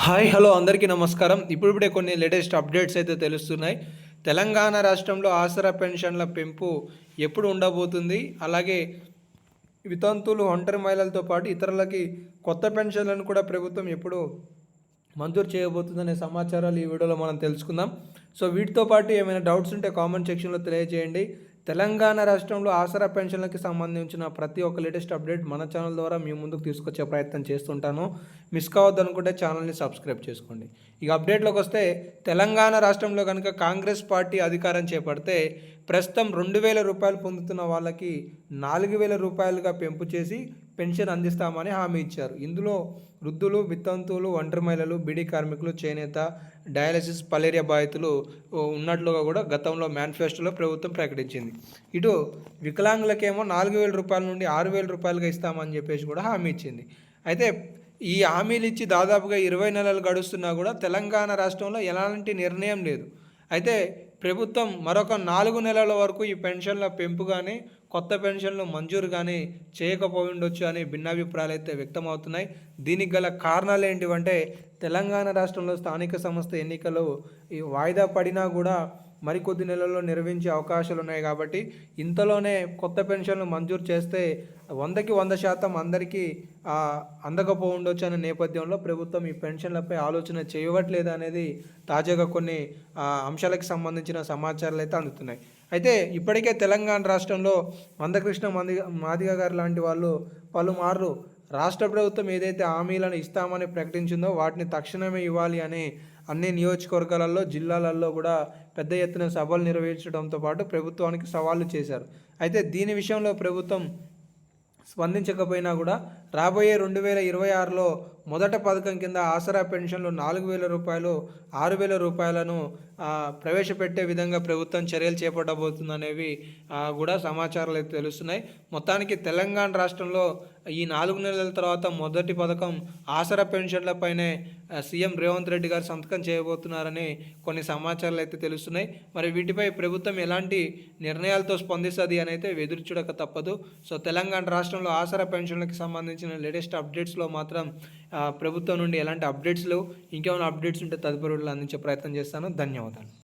Hi hello అందరికీ నమస్కారం. ఇప్పుడిప్పుడే కొన్ని లేటెస్ట్ అప్డేట్స్ అయితే తెలుస్తున్నాయి. తెలంగాణ రాష్ట్రంలో ఆసరా పెన్షన్ల పెంపు ఎప్పుడు ఉండబోతుంది? అలాగే వితంతువులు ఒంటరి మహిళలతో పాటు ఇతరులకి కొత్త పెన్షన్లను కూడా ప్రభుత్వం ఎప్పుడు మంజూరు చేయబోతుందనే సమాచారాలు ఈ వీడియోలో మనం తెలుసుకుందాం. సో వీటితో పాటు ఏమైనా డౌట్స్ ఉంటే కామెంట్ సెక్షన్లో తెలియజేయండి. తెలంగాణ రాష్ట్రంలో ఆసరా పెన్షన్లకి సంబంధించిన ప్రతి ఒక్క లేటెస్ట్ అప్డేట్ మన ఛానల్ ద్వారా మీ ముందుకు తీసుకొచ్చే ప్రయత్నం చేస్తుంటాను. మిస్ కావద్దు అనుకుంటే ఛానల్ని సబ్స్క్రైబ్ చేసుకోండి. ఇక అప్డేట్లోకి వస్తే తెలంగాణ రాష్ట్రంలో కనుక కాంగ్రెస్ పార్టీ అధికారం చేపడితే ప్రస్తుతం రెండు వేల రూపాయలు పొందుతున్న వాళ్ళకి నాలుగు వేల రూపాయలుగా పెంపు చేసి పెన్షన్ అందిస్తామని హామీ ఇచ్చారు. ఇందులో వృద్ధులు వితంతువులు ఒంటరి మహిళలు బీడీ కార్మికులు చేనేత డయాలసిస్ పలేరియా బాధితులు ఉన్నట్లుగా కూడా గతంలో మేనిఫెస్టోలో ప్రభుత్వం ప్రకటించింది. ఇటు వికలాంగులకేమో నాలుగు వేల రూపాయల నుండి ఆరు వేల రూపాయలుగా ఇస్తామని చెప్పేసి కూడా హామీ ఇచ్చింది. అయితే ఈ హామీలు ఇచ్చి దాదాపుగా ఇరవై నెలలు గడుస్తున్నా కూడా తెలంగాణ రాష్ట్రంలో ఎలాంటి నిర్ణయం లేదు. అయితే ప్రభుత్వం మరొక నాలుగు నెలల వరకు ఈ పెన్షన్ల పెంపు కానీ కొత్త పెన్షన్లు మంజూరు కానీ చేయకపోయిండొచ్చు అని భిన్నాభిప్రాయాలు అయితే వ్యక్తమవుతున్నాయి. దీనికి గల కారణాలు ఏంటివంటే తెలంగాణ రాష్ట్రంలో స్థానిక సంస్థ ఎన్నికలు ఈ వాయిదా పడినా కూడా మరికొద్ది నెలల్లో నిర్వహించే అవకాశాలు ఉన్నాయి కాబట్టి ఇంతలోనే కొత్త పెన్షన్లు మంజూరు చేస్తే వందకి వంద శాతం అందరికీ అందకపోవుండొచ్చు అనే నేపథ్యంలో ప్రభుత్వం ఈ పెన్షన్లపై ఆలోచన చేయవట్లేదు అనేది తాజాగా కొన్ని అంశాలకు సంబంధించిన సమాచారాలు అయితే అందుతున్నాయి. అయితే ఇప్పటికే తెలంగాణ రాష్ట్రంలో మందకృష్ణ మంది మాదిగ గారు లాంటి వాళ్ళు పలుమార్లు రాష్ట్ర ప్రభుత్వం ఏదైతే హామీలను ఇస్తామని ప్రకటించిందో వాటిని తక్షణమే ఇవ్వాలి అని అన్ని నియోజకవర్గాలలో జిల్లాలలో కూడా పెద్ద ఎత్తున సభలు నిర్వహించడంతో పాటు ప్రభుత్వానికి సవాళ్ళు చేశారు. అయితే దీని విషయంలో ప్రభుత్వం స్పందించకపోయినా కూడా రాబోయే రెండు వేల ఇరవై ఆరులో మొదట పథకం కింద ఆసరా పెన్షన్లు నాలుగు వేల రూపాయలు ఆరు వేల రూపాయలను ప్రవేశపెట్టే విధంగా ప్రభుత్వం చర్యలు చేపట్టబోతుందనేవి కూడా సమాచారాలు అయితే తెలుస్తున్నాయి. మొత్తానికి తెలంగాణ రాష్ట్రంలో ఈ నాలుగు నెలల తర్వాత మొదటి పథకం ఆసరా పెన్షన్లపైనే సీఎం రేవంత్ రెడ్డి గారు సంతకం చేయబోతున్నారని కొన్ని సమాచారాలు అయితే తెలుస్తున్నాయి. మరి వీటిపై ప్రభుత్వం ఎలాంటి నిర్ణయాలతో స్పందిస్తుంది అని అయితే ఎదురు చూడక తప్పదు. సో తెలంగాణ రాష్ట్రంలో ఆసరా పెన్షన్లకు సంబంధించిన లేటెస్ట్ అప్డేట్స్లో మాత్రం ప్రభుత్వం నుండి ఎలాంటి అప్డేట్స్ లేవు. ఇంకేమైనా అప్డేట్స్ ఉంటే తదుపరి అందించే ప్రయత్నం చేస్తాను. ధన్యవాదాలు.